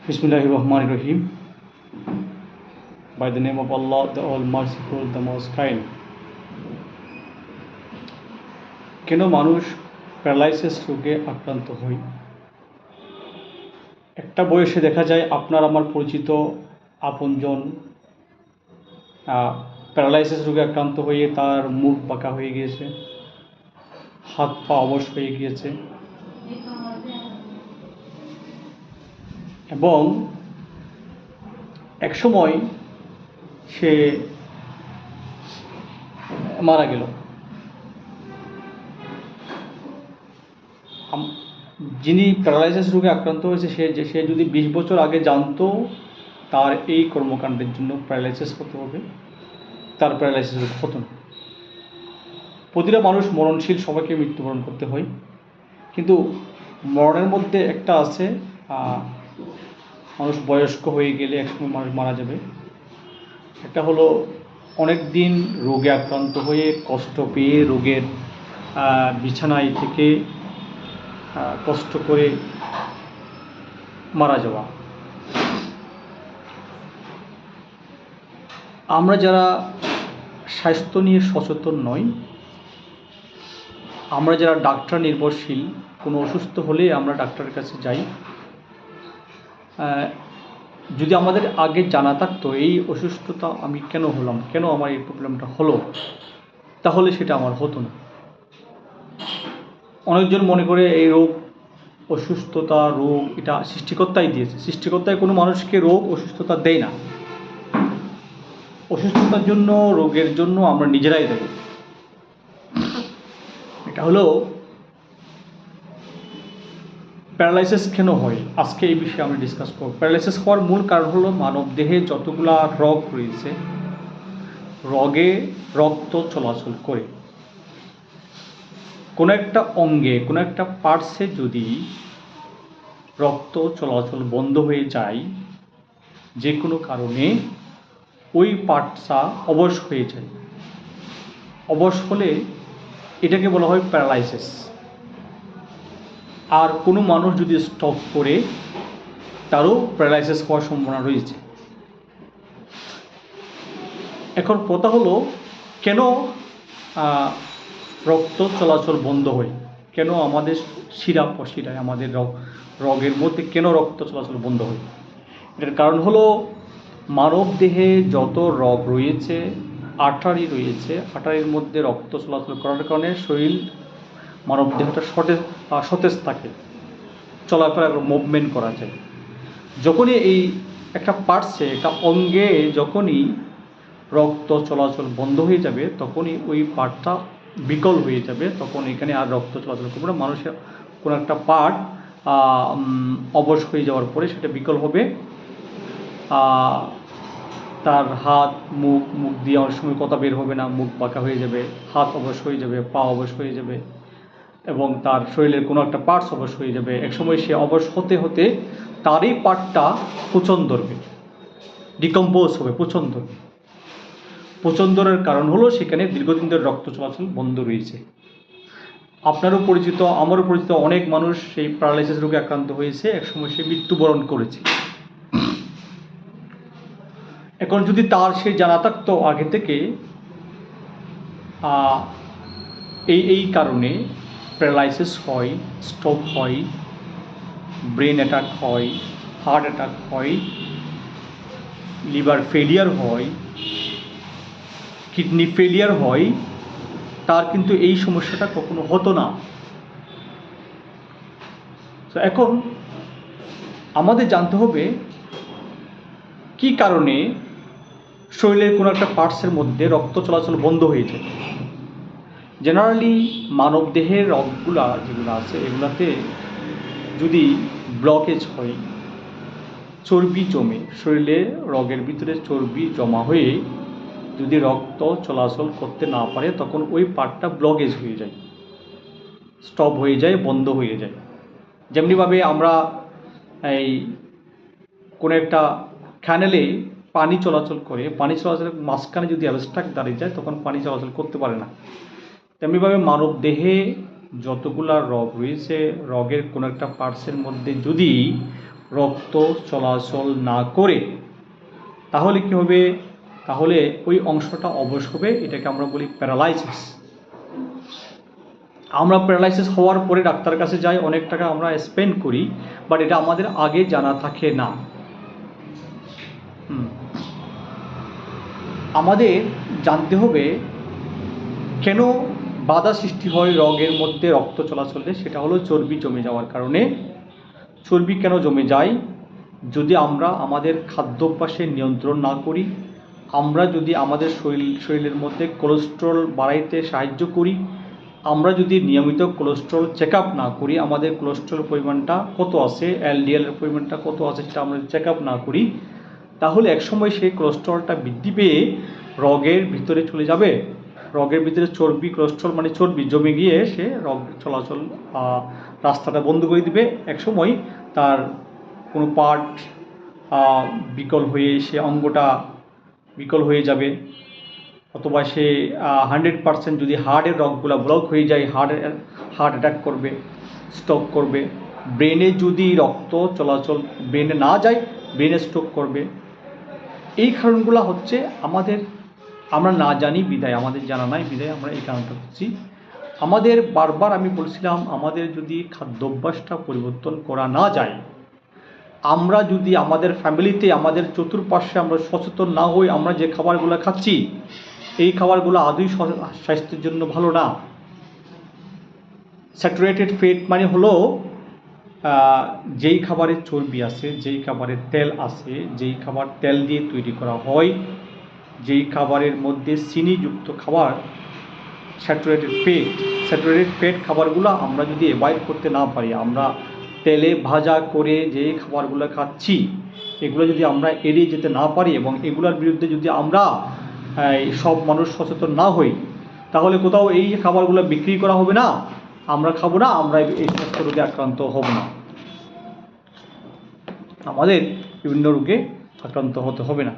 Bismillah ar-Rahman ar-Rahim. By the name of Allah, the All Merciful, the Most Kind. কেন মানুষ paralysis রোগে আক্রান্ত হয় একটা বয়সে দেখা যায় আপনার আমার পরিচিত আপনজন প্যারালাইসিস রোগে আক্রান্ত হয়ে তার মুখ বাঁকা হয়ে গিয়েছে হাত পা অবশ হয়ে গিয়েছে এবং একসময় সে মারা গেল। যিনি প্যারালাইসিস রোগে আক্রান্ত হয়েছে, সে যে, সে যদি বিশ বছর আগে জানতো তার এই কর্মকাণ্ডের জন্য প্যারালাইসিস হতে হবে, তার প্যারালাইসিস রোগ হতো না। প্রতিটা মানুষ মরণশীল, সবাইকে মৃত্যুবরণ করতে হয়। কিন্তু মরণের মধ্যে একটা আছে মানুষ বয়স্ক হয়ে গেলে একসময় মানুষ মারা যাবে। একটা হলো অনেক দিন রোগে আক্রান্ত হয়ে, কষ্ট পেয়ে রোগের বিছানায় থেকে কষ্ট করে মারা যাওয়া। আমরা যারা স্বাস্থ্য নিয়ে সচেতন নই, আমরা যারা ডাক্তার নির্ভরশীল, কোনো অসুস্থ হলে আমরা ডাক্তারের কাছে যাই। যদি আমাদের আগে জানা থাকতো এই অসুস্থতা আমি কেন হলাম, কেন আমার এই প্রবলেমটা হলো, তাহলে সেটা আমার হতো না। অনেকজন মনে করে এই রোগ, অসুস্থতা, রোগ, এটা সৃষ্টিকর্তাই দিয়েছে। সৃষ্টিকর্তায় কোনো মানুষকে রোগ, অসুস্থতা দেয় না। অসুস্থতার জন্য, রোগের জন্য আমরা নিজেরাই দেব এটা হলো প্যারালাইসিস কেন হয়? আজকে এই বিষয়ে আমরা ডিসকাস করব। প্যারালাইসিস হওয়ার মূল কারণ হলো মানব দেহে যতগুলা রগ রয়েছে, রগে রক্ত চলাচল করে। কোনো একটা অঙ্গে, কোনো একটা পার্টসে যদি রক্ত চলাচল বন্ধ হয়ে যায় যে কোনো কারণে ওই পার্টসা অবশ হয়ে যায়। অবশ হলে এটাকে বলা হয় প্যারালাইসিস। আর কোনো মানুষ যদি স্টপ করে, তারও প্যারালাইসিস হওয়ার সম্ভাবনা রয়েছে। এখন কথা হলো, কেন রক্ত চলাচল বন্ধ হয়? কেন আমাদের শিরা প্রশিরায় আমাদের রগ, রগের মধ্যে কেন রক্ত চলাচল বন্ধ হয়? এটার কারণ হলো, মানব দেহে যত রগ রয়েছে, আটারি রয়েছে, আটারির মধ্যে রক্ত চলাচল করার কারণে শরীর মানব দেহটা সতেজ সতেজ থাকে চলাফেরা মুভমেন্ট করা যায়। যখনই এই একটা পার্টসে একটা অঙ্গে যখনই রক্ত চলাচল বন্ধ হয়ে যাবে, তখনই ওই পার্টটা বিকল হয়ে যাবে, তখন এখানে আর রক্ত চলাচল করবে না। মানুষের কোনো একটা পার্ট অবশ হয়ে যাওয়ার পরে সেটা বিকল হবে। তার হাত, মুখ মুখ দিয়ে অনেক সময় কথা বের হবে না, মুখ বাঁকা হয়ে যাবে, হাত অবশ হয়ে যাবে, পা অবশ হয়ে যাবে। এবং তার শরীরের কোনো একটা পার্টস অবশ হয়ে যাবে। একসময় সে অবশ হতে হতে তারই পার্টটা পচন ধরবে। ডিকম্পোজ হবে পচন ধরবে। পচন ধরার কারণ হলো সেখানে দীর্ঘদিন ধরে রক্ত চলাচল বন্ধ রয়েছে। আপনারও পরিচিত, আমারও পরিচিত অনেক মানুষ সেই প্যারালাইসিস রোগে আক্রান্ত হয়েছে, একসময় সে মৃত্যুবরণ করেছে। এখন যদি তার সে জানা থাকতো আগে থেকে এই এই কারণে প্যারালাইসিস হয় স্ট্রোক হয় ব্রেন অ্যাটাক হয় হার্ট অ্যাটাক হয় লিভার ফেলিয়ার হয় কিডনি ফেলিয়ার হয়, তার কিন্তু এই সমস্যাটা কখনো হতো না। তো এখন আমাদের জানতে হবে কি কারণে শরীরের কোনো একটা পার্টসের মধ্যে রক্ত চলাচল বন্ধ হয়ে যায় জেনারেলি মানব দেহের রগগুলা যেগুলো আছে, এগুলাতে যদি ব্লকেজ হয়, চর্বি জমে, শরীরে রগের ভিতরে চর্বি জমা হয়ে যদি রক্ত চলাচল করতে না পারে, তখন ওই পার্টটা ব্লকেজ হয়ে যায়। স্টপ হয়ে যায়, বন্ধ হয়ে যায়। যেমনিভাবে আমরা এই কোনো একটা খ্যানেলে পানি চলাচল করে, পানি চলাচলের মাঝখানে যদি অ্যাবস্ট্রাক্ট দাঁড়িয়ে যায়, তখন পানি চলাচল করতে পারে না। তেমনিভাবে মানব দেহে যতগুলা রগ রয়েছে, রগের কোনো একটা পার্টসের মধ্যে যদি রক্ত চলাচল না করে, তাহলে কি হবে? তাহলে ওই অংশটা অবশ হবে, এটাকে আমরা বলি প্যারালাইসিস আমরা প্যারালাইসিস হওয়ার পরে ডাক্তারের কাছে যাই, অনেক টাকা আমরা স্পেন্ড করি বাট এটা আমাদের আগে জানা থাকে না। আমাদের জানতে হবে কেন বাধা সৃষ্টি হয় রগের মধ্যে রক্ত চলাচলে, সেটা হলো চর্বি জমে যাওয়ার কারণে। চর্বি কেন জমে যায়? যদি আমরা আমাদের খাদ্যাভ্যাসে নিয়ন্ত্রণ না করি, আমরা যদি আমাদের শরীর, শরীরের মধ্যে কোলেস্ট্রল বাড়াইতে সাহায্য করি, আমরা যদি নিয়মিত কোলেস্ট্রল চেক না করি, আমাদের কোলেস্ট্রল পরিমাণটা কত আছে এলডিএল এর পরিমাণটা কত আছে, সেটা আমরা চেক না করি, তাহলে একসময় সেই কোলেস্ট্রলটা বৃদ্ধি পেয়ে রগের ভিতরে চলে যাবে। রগের ভিতরে চর্বি, কোলেস্ট্রল মানে চর্বি জমে গিয়ে সে রগ চলাচল রাস্তাটা বন্ধ করে দিবে। একসময় তার কোনো পার্ট বিকল হয়ে সে অঙ্গটা বিকল হয়ে যাবে। অথবা সে হান্ড্রেড পার্সেন্ট যদি হার্টের রগগুলো ব্লক হয়ে যায়, হার্ট হার্ট অ্যাটাক করবে স্ট্রোক করবে। ব্রেনে যদি রক্ত চলাচল, ব্রেনে না যায়, ব্রেনে স্ট্রোক করবে। এই কারণগুলো হচ্ছে আমাদের আমরা না জানি, বিদায়, আমাদের জানা নাই, বিদায় আমরা এই কারণটা করছি। আমাদের বারবার আমি বলছিলাম, আমাদের যদি খাদ্যাভ্যাসটা পরিবর্তন করা না যায়, আমরা যদি আমাদের ফ্যামিলিতে, আমাদের চতুর্পাশে আমরা সচেতন না হই, আমরা যে খাবারগুলো খাচ্ছি, এই খাবারগুলো আদৌ স্বাস্থ্যের জন্য ভালো না। স্যাচুরেটেড ফেট মানে হলো যেই খাবারে চর্বি আছে, যেই খাবারে তেল আছে, যেই খাবার তেল দিয়ে তৈরি করা হয় যেই খাবারের মধ্যে চিনিযুক্ত খাবার স্যাচুরেটেড ফেট স্যাচুরেটেড ফেট খাবারগুলো আমরা যদি অ্যাভয়েড করতে না পারি, আমরা তেলে ভাজা করে যে খাবারগুলো খাচ্ছি, এগুলো যদি আমরা এড়িয়ে যেতে না পারি এবং এগুলোর বিরুদ্ধে যদি আমরা সব মানুষ সচেতন না হই, তাহলে কোথাও এই খাবারগুলো বিক্রি করা হবে না, আমরা খাব না, আমরা এই সমস্ত রোগে আক্রান্ত হব না। আমাদের বিভিন্ন রোগে আক্রান্ত হতে হবে না।